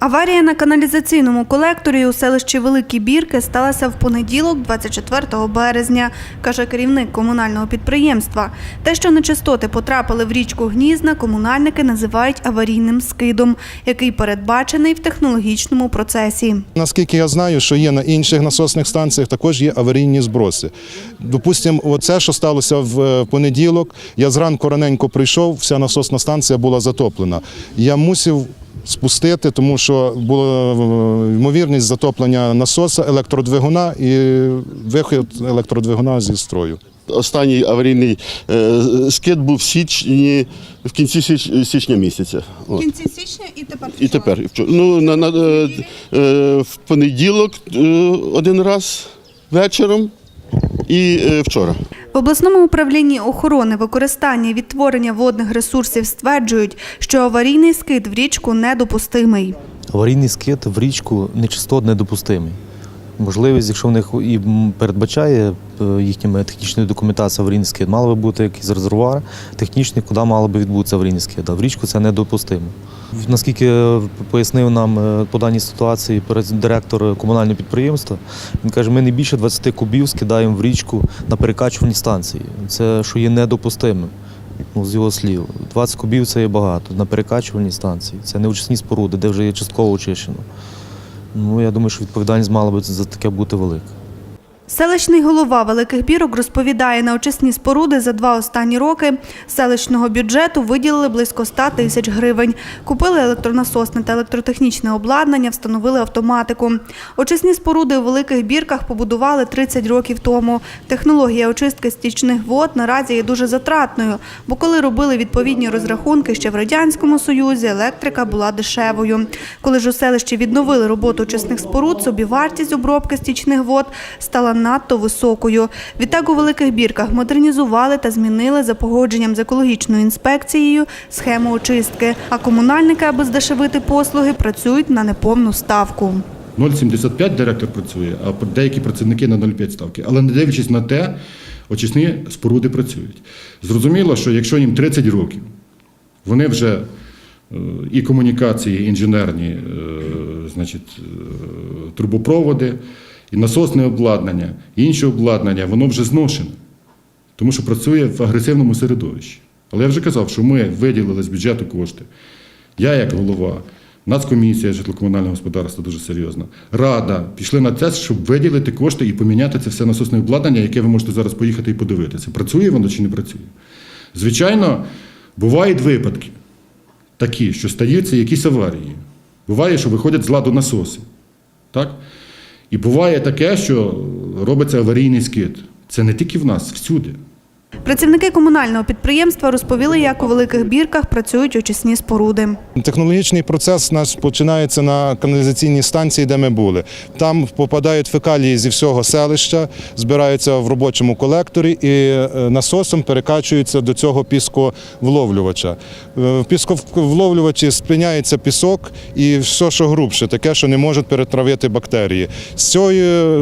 Аварія на каналізаційному колекторі у селищі Великі Бірки сталася в понеділок, 24 березня, каже керівник комунального підприємства. Те, що нечистоти потрапили в річку Гнізна, комунальники називають аварійним скидом, який передбачений в технологічному процесі. Наскільки я знаю, що є на інших насосних станціях, також є аварійні зброси. Допустимо, оце, що сталося в е, понеділок, я зранку раненько прийшов, вся насосна станція була затоплена. Я мусив спустити, тому що була е, ймовірність затоплення насоса, електродвигуна і вихід електродвигуна зі строю. Останній аварійний е, скид був в січні, в кінці січ- січня місяця. От. кінці січня і тепер І тепер ну, на, на, е, в понеділок один раз вечором і е, вчора. В обласному управлінні охорони використання і відтворення водних ресурсів стверджують, що аварійний скид в річку недопустимий. Аварійний скид в річку нечистот недопустимий. Можливість, якщо в них і передбачає е, їхніми технічною документацією аварійний скид, мало би бути якийсь резервуар технічний, куди мало би відбутися аварійний скид. А в річку це недопустимо. Наскільки пояснив нам е, по даній ситуації директор комунального підприємства, він каже, ми не більше 20 кубів скидаємо в річку на перекачувальні станції. Це що є недопустимим. Ну, з його слів, 20 кубів це є багато на перекачувальній станції. Це не очисні споруди, де вже є частково очищено. Ну, я думаю, що відповідальність мала би за таке бути велика. Селищний голова Великих Бірок розповідає, на очисні споруди за два останні роки селищного бюджету виділили близько 100 тисяч гривень. Купили електронасосне та електротехнічне обладнання, встановили автоматику. Очисні споруди у Великих Бірках побудували 30 років тому. Технологія очистки стічних вод наразі є дуже затратною, бо коли робили відповідні розрахунки ще в Радянському Союзі, електрика була дешевою. Коли ж у селищі відновили роботу очисних споруд, собівартість обробки стічних вод стала надто високою. Відтак у великих бірках модернізували та змінили за погодженням з екологічною інспекцією схему очистки. А комунальники, аби здешевити послуги, працюють на неповну ставку. 0,75 директор працює, а деякі працівники на 0,5 ставки. Але не дивлячись на те, очисні споруди працюють. Зрозуміло, що якщо їм 30 років, вони вже е, і комунікації, інженерні, е, значить, е, трубопроводи, і насосне обладнання, і інше обладнання, воно вже зношене, тому що працює в агресивному середовищі. Але я вже казав, що ми виділили з бюджету кошти. Я, як голова, Нацкомісія житлово-комунального господарства дуже серйозна. Рада пішли на це, щоб виділити кошти і поміняти це все насосне обладнання, яке ви можете зараз поїхати і подивитися. Працює воно чи не працює. Звичайно, бувають випадки такі, що стаються якісь аварії. Буває, що виходять з ладу насоси. Так? І буває таке, що робиться аварійний скид. Це не тільки в нас, всюди. Працівники комунального підприємства розповіли, як у великих бірках працюють очисні споруди. Технологічний процес наш починається на каналізаційній станції, де ми були. Там попадають фекалії зі всього селища, збираються в робочому колекторі і е, насосом перекачуються до цього пісковловлювача. Е, В пісковловлювачі спиняється пісок і все, що грубше, таке, що не можуть перетравити бактерії. З цього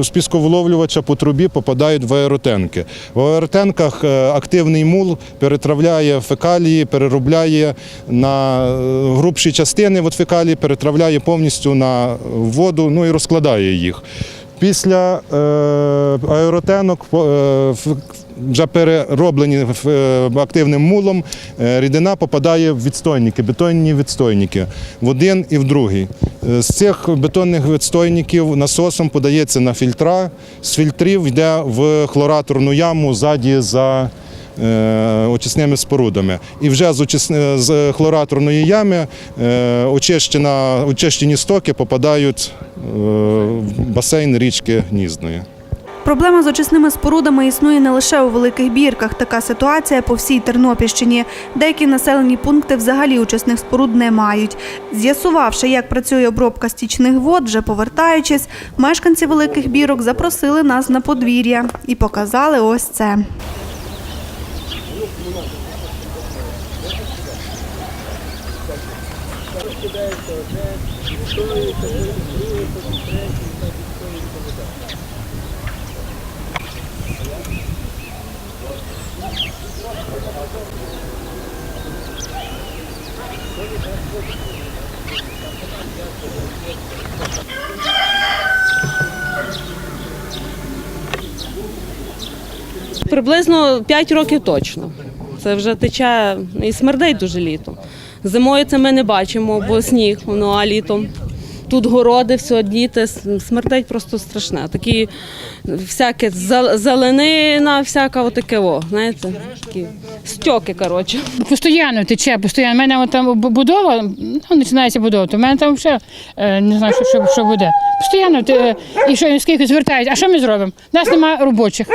з пісковловлювача по трубі попадають в аеротенки. В аеротенках е, активний мул перетравляє фекалії, переробляє на е, грубші частини от фекалії, перетравляє повністю на воду, ну і розкладає їх. Після е, аеротенок е, вже перероблені е, активним мулом, рідина попадає в відстойники, бетонні відстойники в один і в другий. З цих бетонних відстойників насосом подається на фільтра, з фільтрів йде в хлораторну яму ззаді за очисними спорудами. І вже з, очисни- з хлораторної ями е, очищена, очищені стоки попадають е, в басейн річки Гніздної. Проблема з очисними спорудами існує не лише у великих бірках. Така ситуація по всій Тернопільщині. Деякі населені пункти взагалі очисних споруд не мають. З'ясувавши, як працює обробка стічних вод, вже повертаючись, мешканці великих бірок запросили нас на подвір'я і показали ось це. Приблизно 5 років точно. Це вже тече і смердить дуже літо. Зимою це ми не бачимо, бо сніг, ну а літом. Тут городи, все, діти, смердить просто страшне. Такі всяке зел- зеленина, всяка отаке, о, знаєте, такі стьоки, коротше. Постійно тече, постійно. У мене там бу- будова, ну, починається будова, то в мене там вже е, не знаю, що, що, що буде. Постійно те, і що скільки звертають, а що ми зробимо? У нас немає робочих.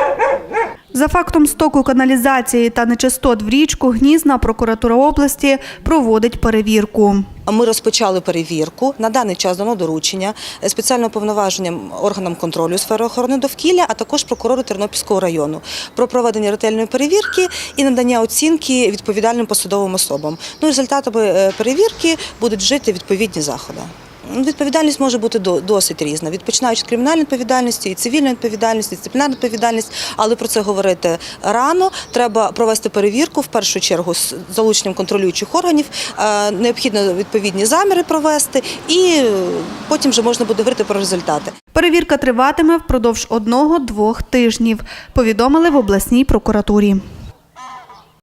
За фактом стоку каналізації та нечистот в річку Гнізна прокуратура області проводить перевірку. Ми розпочали перевірку. На даний час дано доручення спеціально повноваженням органам контролю сфери охорони довкілля, а також прокурору Тернопільського району про проведення ретельної перевірки і надання оцінки відповідальним посадовим особам. Ну, результатами е, перевірки будуть вжити відповідні заходи. Відповідальність може бути до- досить різна, від починаючи від кримінальної відповідальності, і цивільної відповідальності, і дисциплінарної відповідальності, але про це говорити рано. Треба провести перевірку в першу чергу з залученням контролюючих органів. Е, Необхідно відповідні заміри провести, і е, потім вже можна буде говорити про результати. Перевірка триватиме впродовж одного-двох тижнів, повідомили в обласній прокуратурі.